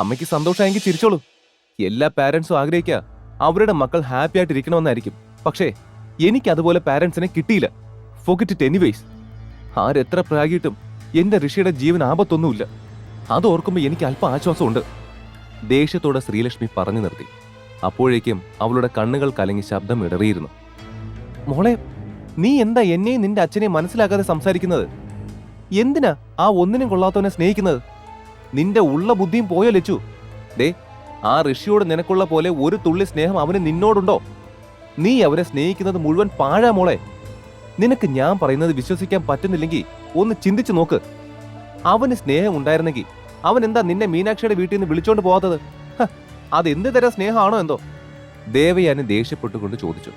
അമ്മയ്ക്ക് സന്തോഷമായെങ്കിൽ ചിരിച്ചോളൂ. എല്ലാ പാരന്റ്സും ആഗ്രഹിക്കുക അവരുടെ മക്കൾ ഹാപ്പി ആയിട്ട് ഇരിക്കണമെന്നായിരിക്കും പക്ഷേ എനിക്ക് അതുപോലെ പാരന്റ്സിനെ കിട്ടിയില്ല. ഫോക്കറ്റ് ഇറ്റ് എനിവേസ് ആരെത്ര പ്രാഗിയിട്ടും എന്റെ ഋഷിയുടെ ജീവൻ ആപത്തൊന്നുമില്ല. അത് ഓർക്കുമ്പോൾ എനിക്ക് അല്പം ആശ്വാസമുണ്ട്. ദേഷ്യത്തോടെ ശ്രീലക്ഷ്മി പറഞ്ഞു നിർത്തി. അപ്പോഴേക്കും അവളുടെ കണ്ണുകൾ കലങ്ങി ശബ്ദം ഇടറിയിരുന്നു. മോളെ നീ എന്താ എന്നെയും നിന്റെ അച്ഛനെയും മനസ്സിലാക്കാതെ സംസാരിക്കുന്നത്? എന്തിനാ ആ ഒന്നിനും കൊള്ളാത്തവനെ സ്നേഹിക്കുന്നത്? നിന്റെ ഉള്ള ബുദ്ധിയും പോയോ ലച്ചു? ദേ ആ ഋഷിയോട് നിനക്കുള്ള പോലെ ഒരു തുള്ളി സ്നേഹം അവന് നിന്നോടുണ്ടോ? നീ അവനെ സ്നേഹിക്കുന്നത് മുഴുവൻ പാഴാ മോളെ. നിനക്ക് ഞാൻ പറയുന്നത് വിശ്വസിക്കാൻ പറ്റുന്നില്ലെങ്കിൽ ഒന്ന് ചിന്തിച്ചു നോക്ക്. അവന് സ്നേഹം ഉണ്ടായിരുന്നെങ്കിൽ അവൻ എന്താ നിന്നെ മീനാക്ഷിയുടെ വീട്ടിൽ നിന്ന് വിളിച്ചോണ്ട് പോകാത്തത് എന്ത് തരം സ്നേഹമാണോ എന്തോ? ദേവയാനി ദേഷ്യപ്പെട്ടുകൊണ്ട് ചോദിച്ചു.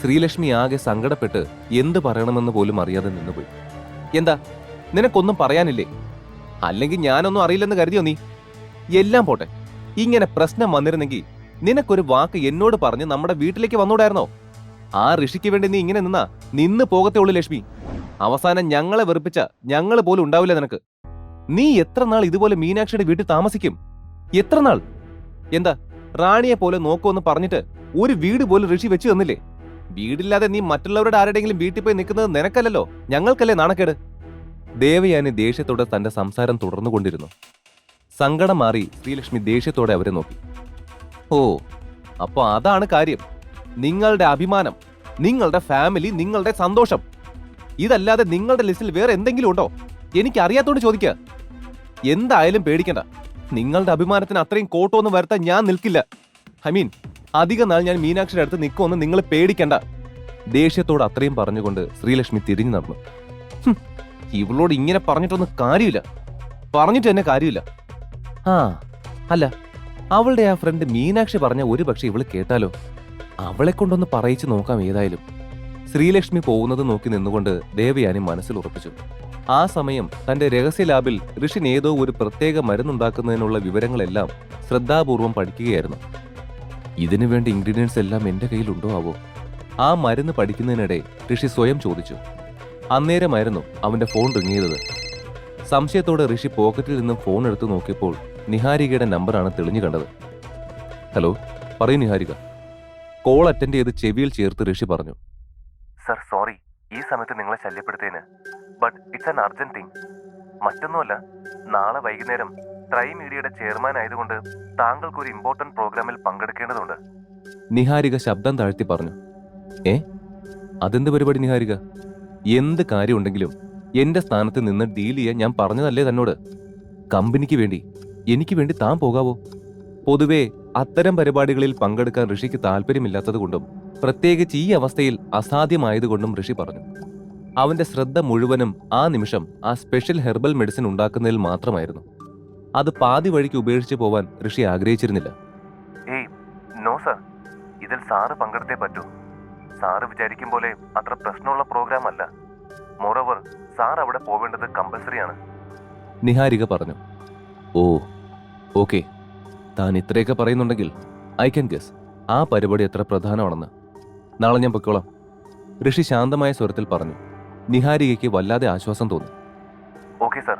ശ്രീലക്ഷ്മി ആകെ സങ്കടപ്പെട്ട് എന്ത് പറയണമെന്ന് പോലും അറിയാതെ നിന്നുപോയി. എന്താ നിനക്കൊന്നും പറയാനില്ലേ? അല്ലെങ്കിൽ ഞാനൊന്നും അറിയില്ലെന്ന് കരുതിയോ നീ? എല്ലാം പോട്ടെ. ഇങ്ങനെ പ്രശ്നം വന്നിരുന്നെങ്കിൽ നിനക്കൊരു വാക്ക് എന്നോട് പറഞ്ഞ് നമ്മുടെ വീട്ടിലേക്ക് വന്നൂടായിരുന്നോ? ആ ഋഷിക്ക് വേണ്ടി നീ ഇങ്ങനെ നിന്നാ? നിന്ന് പോകത്തേ ഉള്ളൂ ലക്ഷ്മി. അവസാനം ഞങ്ങളെ വെറുപ്പിച്ച ഞങ്ങൾ പോലും ഉണ്ടാവില്ല നിനക്ക്. നീ എത്ര നാൾ ഇതുപോലെ മീനാക്ഷിയുടെ വീട്ടിൽ താമസിക്കും? എത്ര നാൾ? എന്താ റാണിയെ പോലെ നോക്കുമെന്ന് പറഞ്ഞിട്ട് ഒരു വീട് പോലും ഋഷി വെച്ചു തന്നില്ലേ? വീടില്ലാതെ നീ മറ്റുള്ളവരുടെ ആരുടെയെങ്കിലും വീട്ടിൽ പോയി നിൽക്കുന്നത് നിനക്കല്ലല്ലോ. ഞങ്ങൾക്കല്ലേ നാണക്കേട്? ദേവയാനി ദേഷ്യത്തോടെ തന്റെ സംസാരം തുടർന്നുകൊണ്ടിരുന്നു. സങ്കടം മാറി ശ്രീലക്ഷ്മി ദേഷ്യത്തോടെ അവരെ നോക്കി. ഓ അപ്പോൾ അതാണ് കാര്യം. നിങ്ങളുടെ അഭിമാനം നിങ്ങളുടെ ഫാമിലി നിങ്ങളുടെ സന്തോഷം. ഇതല്ലാതെ നിങ്ങളുടെ ലിസ്റ്റിൽ വേറെ എന്തെങ്കിലും ഉണ്ടോ? എനിക്ക് അറിയാത്തോണ്ട് ചോദിക്കുക എന്തായാലും പേടിക്കണ്ട. നിങ്ങളുടെ അഭിമാനത്തിന് അത്രയും കോട്ടമൊന്നും വരുത്താൻ ഞാൻ നിൽക്കില്ല. ഐ മീൻ അധിക നാൾ ഞാൻ മീനാക്ഷിയുടെ അടുത്ത് നിൽക്കുമെന്ന് നിങ്ങൾ പേടിക്കണ്ട. ദേഷ്യത്തോട് അത്രയും പറഞ്ഞുകൊണ്ട് ശ്രീലക്ഷ്മി തിരിഞ്ഞു നടന്നു. ഇവളോട് ഇങ്ങനെ പറഞ്ഞിട്ടൊന്നും കാര്യമില്ല. പറഞ്ഞിട്ട് തന്നെ കാര്യമില്ല. ആ അല്ല അവളുടെ ആ ഫ്രണ്ട് മീനാക്ഷി പറഞ്ഞ ഒരു പക്ഷെ ഇവൾ കേട്ടാലോ? അവളെ കൊണ്ടൊന്ന് പറയിച്ചു നോക്കാം ഏതായാലും. ശ്രീലക്ഷ്മി പോകുന്നത് നോക്കി നിന്നുകൊണ്ട് ദേവയാനി മനസ്സിൽ ഉറപ്പിച്ചു. ആ സമയം തന്റെ രഹസ്യ ലാബിൽ ഋഷിൻ ഏതോ ഒരു പ്രത്യേക മരുന്നുണ്ടാക്കുന്നതിനുള്ള വിവരങ്ങളെല്ലാം ശ്രദ്ധാപൂർവം പഠിക്കുകയായിരുന്നു. ഇതിനു വേണ്ട ഇൻഗ്രീഡിയൻസ് എല്ലാം എന്റെ കയ്യിലുണ്ടോ ആവോ? ആ മരുന്ന് പഠിക്കുന്നതിനിടെ ഋഷി സ്വയം ചോദിച്ചു. അന്നേരമായിരുന്നു അവന്റെ ഫോൺ റിങ്ങിയത് സംശയത്തോടെ ഋഷി പോക്കറ്റിൽ നിന്നും ഫോൺ എടുത്തു നോക്കിയപ്പോൾ നിഹാരികയുടെ നമ്പറാണ് തെളിഞ്ഞു കണ്ടത്. ഹലോ പറയൂ നിഹാരിക. കോൾ അറ്റൻഡ് ചെയ്ത് ചെവിയിൽ ചേർത്ത് ഋഷി പറഞ്ഞു. Sir sorry. ഈ സമയത്ത് നിങ്ങളെ ശല്യപ്പെടുത്തേന് but it's an urgent thing. മറ്റൊന്നുമല്ല നാളെ വൈകുന്നേരം ട്രൈ മീഡിയയുടെ ചെയർമാൻ ആയതുകൊണ്ട് താങ്കൾക്ക് ഒരു ഇമ്പോർട്ടന്റ് പ്രോഗ്രാമിൽ പങ്കെടുക്കേണ്ടതുണ്ട്. നിഹാരിക ശബ്ദം താഴ്ത്തി പറഞ്ഞു. ഏ? അതെന്ത് പരിപാടി നിഹാരിക? എന്ത് കാര്യമുണ്ടെങ്കിലും എന്റെ സ്ഥാനത്ത് നിന്ന് ഡീൽ ചെയ്യാൻ ഞാൻ പറഞ്ഞതല്ലേ തന്നോട്? കമ്പനിക്ക് വേണ്ടി എനിക്ക് വേണ്ടി താൻ പോകാവോ? പൊതുവേ അത്തരം പരിപാടികളിൽ പങ്കെടുക്കാൻ ഋഷിക്ക് താല്പര്യമില്ലാത്തതുകൊണ്ടും പ്രത്യേകിച്ച് ഈ അവസ്ഥയിൽ അസാധ്യമായതുകൊണ്ടും ഋഷി പറഞ്ഞു. അവന്റെ ശ്രദ്ധ മുഴുവനും ആ നിമിഷം ആ സ്പെഷ്യൽ ഹെർബൽ മെഡിസിൻ ഉണ്ടാക്കുന്നതിൽ മാത്രമായിരുന്നു. അത് പാതി വഴിക്ക് ഉപേക്ഷിച്ച് പോവാൻ ഋഷി ആഗ്രഹിച്ചിരുന്നില്ല. ഇതിൽ സാറ് പങ്കെടുത്തേ പറ്റൂ. സാറ് വിചാരിക്കും പോലെ അത്ര പ്രശ്നമുള്ള പ്രോഗ്രാം അല്ല. മോറോവർ സാർ അവിടെ പോവേണ്ടത് കമ്പൽസറി ആണ്. നിഹാരിക പറഞ്ഞു. Oh okay. താൻ ഇത്രയൊക്കെ പറയുന്നുണ്ടെങ്കിൽ ഐ ക്യാൻ ഗസ് ആ പരിപാടി എത്ര പ്രധാനമാണെന്ന്. നാളെ ഞാൻ പൊയ്ക്കോളാം. ഋഷി ശാന്തമായ സ്വരത്തിൽ പറഞ്ഞു. നിഹാരികയ്ക്ക് വല്ലാതെ ആശ്വാസം തോന്നി. Okay sir.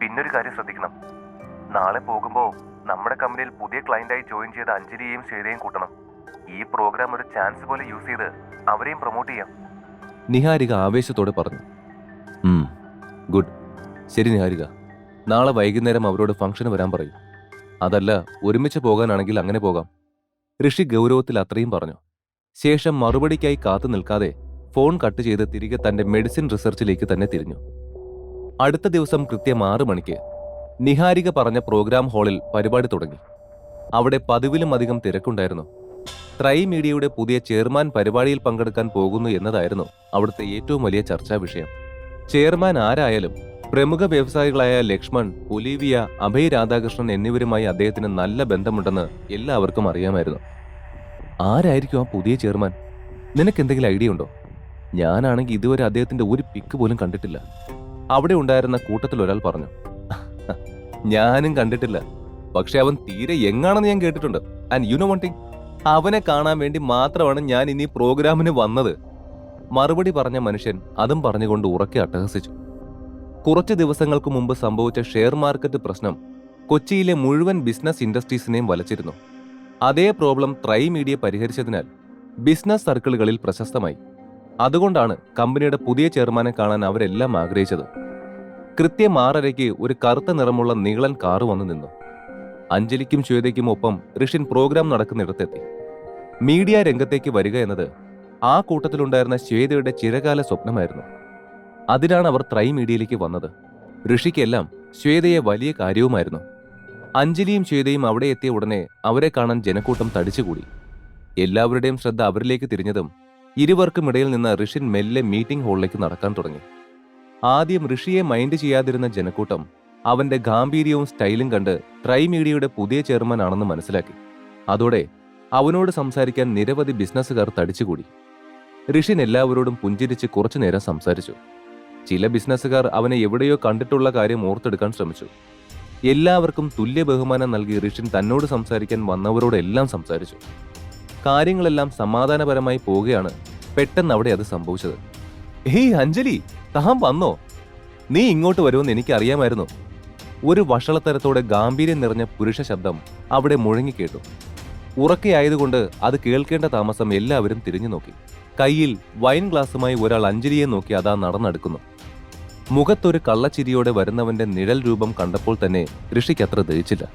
പിന്നൊരു കാര്യം ശ്രദ്ധിക്കണം. നാളെ പോകുമ്പോൾ നമ്മുടെ കമ്പനിയിൽ പുതിയ ക്ലയന്റായി ജോയിൻ ചെയ്ത അഞ്ജലിയെയും ശ്വേതയും കൂട്ടണം. ഈ പ്രോഗ്രാം ഒരു ചാൻസ് പോലെ യൂസ് ചെയ്ത് അവരെയും പ്രൊമോട്ട് ചെയ്യാം. നിഹാരിക ആവേശത്തോടെ പറഞ്ഞു. ഗുഡ് ശരി നിഹാരിക. നാളെ വൈകുന്നേരം അവരോട് ഫംഗ്ഷന് വരാൻ പറയും. അതല്ല ഒരുമിച്ച് പോകാനാണെങ്കിൽ അങ്ങനെ പോകാം. ഋഷി ഗൗരവത്തിൽ അത്രയും പറഞ്ഞു. ശേഷം മറുപടിക്കായി കാത്തു നിൽക്കാതെ ഫോൺ കട്ട് ചെയ്ത് തിരികെ തന്റെ മെഡിസിൻ റിസർച്ചിലേക്ക് തന്നെ തിരിഞ്ഞു. അടുത്ത ദിവസം കൃത്യം ആറു മണിക്ക് നിഹാരിക പറഞ്ഞ പ്രോഗ്രാം ഹാളിൽ പരിപാടി തുടങ്ങി. അവിടെ പതിവിലും അധികം തിരക്കുണ്ടായിരുന്നു. ട്രൈ മീഡിയയുടെ പുതിയ ചെയർമാൻ പരിപാടിയിൽ പങ്കെടുക്കാൻ പോകുന്നു എന്നതായിരുന്നു അവിടുത്തെ ഏറ്റവും വലിയ ചർച്ചാ വിഷയം. ചെയർമാൻ ആരായാലും പ്രമുഖ വ്യവസായികളായ ലക്ഷ്മൺ ഒലീവിയ അഭയ് രാധാകൃഷ്ണൻ എന്നിവരുമായി അദ്ദേഹത്തിന് നല്ല ബന്ധമുണ്ടെന്ന് എല്ലാവർക്കും അറിയാമായിരുന്നു. ആരായിരിക്കും ആ പുതിയ ചെയർമാൻ? നിനക്ക് എന്തെങ്കിലും ഐഡിയ ഉണ്ടോ? ഞാനാണെങ്കിൽ ഇതുവരെ അദ്ദേഹത്തിന്റെ ഒരു പിക്ക് പോലും കണ്ടിട്ടില്ല. അവിടെ ഉണ്ടായിരുന്ന കൂട്ടത്തിൽ ഒരാൾ പറഞ്ഞു ഞാനും കണ്ടിട്ടില്ല. പക്ഷെ അവൻ തീരെ എങ്ങാണെന്ന് ഞാൻ കേട്ടിട്ടുണ്ട്. ആൻഡ് യു നോ വൺ അവനെ കാണാൻ വേണ്ടി മാത്രമാണ് ഞാൻ ഇനി പ്രോഗ്രാമിന് വന്നത്. മറുപടി പറഞ്ഞ മനുഷ്യൻ അതും പറഞ്ഞുകൊണ്ട് ഉറക്കെ അട്ടഹസിച്ചു. കുറച്ച് ദിവസങ്ങൾക്ക് മുമ്പ് സംഭവിച്ച ഷെയർ മാർക്കറ്റ് പ്രശ്നം കൊച്ചിയിലെ മുഴുവൻ ബിസിനസ് ഇൻഡസ്ട്രീസിനെയും വലച്ചിരുന്നു. അതേ പ്രോബ്ലം ട്രൈ മീഡിയ പരിഹരിച്ചതിനാൽ ബിസിനസ് സർക്കിളുകളിൽ പ്രശസ്തമായി. അതുകൊണ്ടാണ് കമ്പനിയുടെ പുതിയ ചെയർമാനെ കാണാൻ അവരെല്ലാം ആഗ്രഹിച്ചത്. കൃത്യം ആറരയ്ക്ക് ഒരു കറുത്ത നിറമുള്ള നീളൻ കാറ് വന്നു നിന്നു. അഞ്ജലിക്കും ശ്വേതയ്ക്കും ഒപ്പം ഋഷിൻ പ്രോഗ്രാം നടക്കുന്നിടത്തെത്തി മീഡിയ രംഗത്തേക്ക് വരിക എന്നത് ആ കൂട്ടത്തിലുണ്ടായിരുന്ന ശ്വേതയുടെ ചിരകാല സ്വപ്നമായിരുന്നു. അതിനാണ് അവർ ത്രൈ മീഡിയയിലേക്ക് വന്നത്. ഋഷിക്കെല്ലാം ശ്വേതയെ വലിയ കാര്യവുമായിരുന്നു. അഞ്ജലിയും ശ്വേതയും അവിടെ എത്തിയ ഉടനെ അവരെ കാണാൻ ജനക്കൂട്ടം തടിച്ചുകൂടി. എല്ലാവരുടെയും ശ്രദ്ധ അവരിലേക്ക് തിരിഞ്ഞതും ഇരുവർക്കും ഇടയിൽ നിന്ന് ഋഷിൻ മെല്ലെ മീറ്റിംഗ് ഹാളിലേക്ക് നടക്കാൻ തുടങ്ങി. ആദ്യം ഋഷിയെ മൈൻഡ് ചെയ്യാതിരുന്ന ജനക്കൂട്ടം അവന്റെ ഗാംഭീര്യവും സ്റ്റൈലും കണ്ട് ട്രൈ മീഡിയയുടെ പുതിയ ചെയർമാൻ ആണെന്ന് മനസ്സിലാക്കി. അതോടെ അവനോട് സംസാരിക്കാൻ നിരവധി ബിസിനസ്സുകാർ തടിച്ചുകൂടി. ഋഷിൻ എല്ലാവരോടും പുഞ്ചിരിച്ച് കുറച്ചുനേരം സംസാരിച്ചു. ചില ബിസിനസ്സുകാർ അവനെ എവിടെയോ കണ്ടിട്ടുള്ള കാര്യം ഓർത്തെടുക്കാൻ ശ്രമിച്ചു. എല്ലാവർക്കും തുല്യ ബഹുമാനം നൽകി ഋഷിൻ തന്നോട് സംസാരിക്കാൻ വന്നവരോടെല്ലാം സംസാരിച്ചു. കാര്യങ്ങളെല്ലാം സമാധാനപരമായി പോവുകയാണ് പെട്ടെന്ന് അവിടെ അത് സംഭവിച്ചത്. ഹേയ് അഞ്ജലി താൻ വന്നോ? നീ ഇങ്ങോട്ട് വരുമെന്ന് എനിക്കറിയാമായിരുന്നു. ഒരു വഷളത്തരത്തോടെ ഗാംഭീര്യം നിറഞ്ഞ പുരുഷ ശബ്ദം അവിടെ മുഴങ്ങിക്കേട്ടു. ഉറക്കെയായതുകൊണ്ട് അത് കേൾക്കേണ്ട താമസം എല്ലാവരും തിരിഞ്ഞു നോക്കി. കയ്യിൽ വൈൻ ഗ്ലാസുമായി ഒരാൾ അഞ്ജലിയെ നോക്കി അതാ നടന്നെടുക്കുന്നു. മുഖത്തൊരു കള്ളച്ചിരിയോടെ വരുന്നവന്റെ നിഴൽ രൂപം കണ്ടപ്പോൾ തന്നെ ഋഷിക്ക് അത്ര ദഹിച്ചില്ല.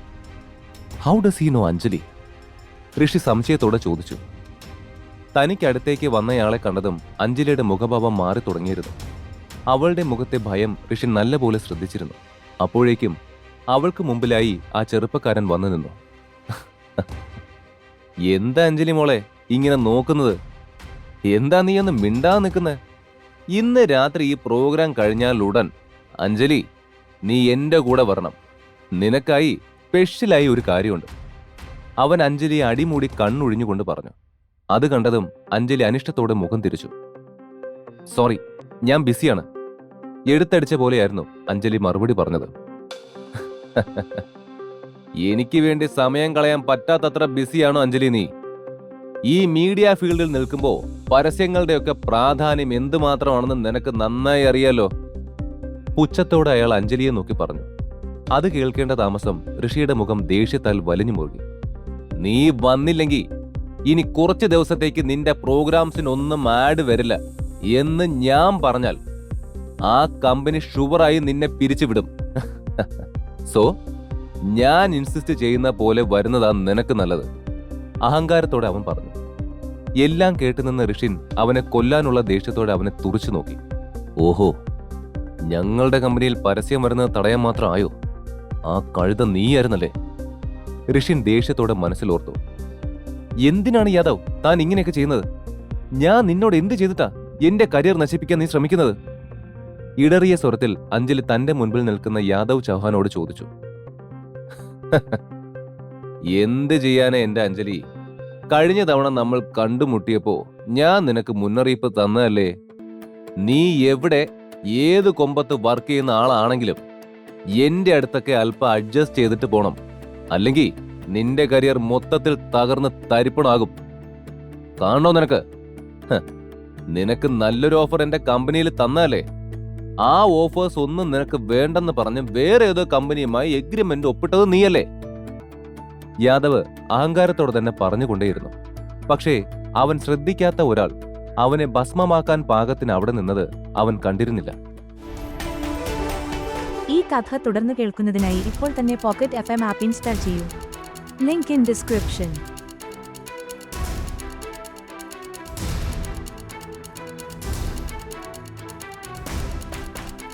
How does he know Anjali? Rishi സംശയത്തോടെ ചോദിച്ചു. തനിക്കടുത്തേക്ക് വന്നയാളെ കണ്ടതും അഞ്ജലിയുടെ മുഖഭാവം മാറി തുടങ്ങിയിരുന്നു അവളുടെ മുഖത്തെ ഭയം ഋഷി നല്ലപോലെ ശ്രദ്ധിച്ചിരുന്നു. അപ്പോഴേക്കും അവൾക്ക് മുമ്പിലായി ആ ചെറുപ്പക്കാരൻ വന്നു നിന്നു. എന്താ അഞ്ജലി മോളെ ഇങ്ങനെ നോക്കുന്നത്? എന്താ നീ ഒന്ന് മിണ്ടാ നിൽക്കുന്നത് ഇന്ന് രാത്രി ഈ പ്രോഗ്രാം കഴിഞ്ഞാൽ ഉടൻ അഞ്ജലി നീ എന്റെ കൂടെ വരണം. നിനക്കായി സ്പെഷ്യലായി ഒരു കാര്യമുണ്ട്. അവൻ അഞ്ജലിയെ അടിമൂടി കണ്ണൊഴിഞ്ഞുകൊണ്ട് പറഞ്ഞു. അത് കണ്ടതും അഞ്ജലി അനിഷ്ടത്തോടെ മുഖം തിരിച്ചു. സോറി ഞാൻ ബിസിയാണ്. എടുത്തടിച്ച പോലെയായിരുന്നു അഞ്ജലി മറുപടി പറഞ്ഞത്. എനിക്ക് വേണ്ടി സമയം കളയാൻ പറ്റാത്തത്ര ബിസിയാണോ അഞ്ജലി നീ? ഈ മീഡിയ ഫീൽഡിൽ നിൽക്കുമ്പോൾ പരസ്യങ്ങളുടെയൊക്കെ പ്രാധാന്യം എന്തുമാത്രമാണെന്ന് നിനക്ക് നന്നായി അറിയാലോ? പുച്ഛത്തോടെ അയാൾ അഞ്ജലിയെ നോക്കി പറഞ്ഞു. അത് കേൾക്കേണ്ട താമസം ഋഷിയുടെ മുഖം ദേഷ്യത്താൽ വലിഞ്ഞു മുറുകി. നീ വന്നില്ലെങ്കിൽ ഇനി കുറച്ച് ദിവസത്തേക്ക് നിന്റെ പ്രോഗ്രാംസിനൊന്നും ആഡ് വരില്ല എന്ന് ഞാൻ പറഞ്ഞാൽ ആ കമ്പനി ഷുവറായി നിന്നെ പിരിച്ചുവിടും. സോ ഞാൻ ഇൻസിസ്റ്റ് ചെയ്യുന്ന പോലെ വരുന്നതാ നിനക്ക് നല്ലത്. അഹങ്കാരത്തോടെ അവൻ പറഞ്ഞു. എല്ലാം കേട്ടുനിന്ന ഋഷിൻ അവനെ കൊല്ലാനുള്ള ദേഷ്യത്തോടെ അവനെ തുറച്ചു നോക്കി. ഓഹോ ഞങ്ങളുടെ കമ്പനിയിൽ പരസ്യം വരുന്നത് തടയാൻ മാത്രം ആയോ? ആ കഴുത നീയായിരുന്നല്ലേ? ഋഷിൻ ദേഷ്യത്തോടെ മനസ്സിലോർത്തു. എന്തിനാണ് യാദവ് താൻ ഇങ്ങനെയൊക്കെ ചെയ്യുന്നത്? ഞാൻ നിന്നോട് എന്ത് ചെയ്തിട്ടാ? എന്റെ കരിയർ നശിപ്പിക്കാൻ നീ ശ്രമിക്കുന്നത്? ഇടറിയ സ്വരത്തിൽ അഞ്ജലി തന്റെ മുൻപിൽ നിൽക്കുന്ന യാദവ് ചൗഹാനോട് ചോദിച്ചു. എന്ത് ചെയ്യാനാ എന്റെ അഞ്ജലി? കഴിഞ്ഞ തവണ നമ്മൾ കണ്ടുമുട്ടിയപ്പോ ഞാൻ നിനക്ക് മുന്നറിയിപ്പ് തന്നതല്ലേ? നീ എവിടെ ഏത് കൊമ്പത്ത് വർക്ക് ചെയ്യുന്ന ആളാണെങ്കിലും എന്റെ അടുത്തൊക്കെ അല്പം അഡ്ജസ്റ്റ് ചെയ്തിട്ട് പോണം. അല്ലെങ്കിൽ നിന്റെ കരിയർ മൊത്തത്തിൽ തകർന്ന് തരിപ്പണാകും. കാണണോ നിനക്ക്? നിനക്ക് നല്ലൊരു ഓഫർ എന്റെ കമ്പനിയിൽ തന്നല്ലേ ആ ഓഫേഴ്സ് ഒന്നും നിനക്ക് വേണ്ടെന്ന് പറഞ്ഞ് വേറെ ഏതോ കമ്പനിയുമായി എഗ്രിമെന്റ് ഒപ്പിട്ടത് നീയല്ലേ? യാദവ് അഹങ്കാരത്തോടെ തന്നെ പറഞ്ഞുകൊണ്ടേയിരുന്നു. പക്ഷേ അവൻ ശ്രദ്ധിക്കാത്ത ഒരാൾ അവനെ ഭസ്മമാക്കാൻ പാകത്തിന് അവിടെ നിന്നത് അവൻ കണ്ടിരുന്നില്ല. ഈ കഥ തുടർന്ന് കേൾക്കുന്നതിനായി ഇപ്പോൾ തന്നെ pocket F M app install ചെയ്യൂ. Link in description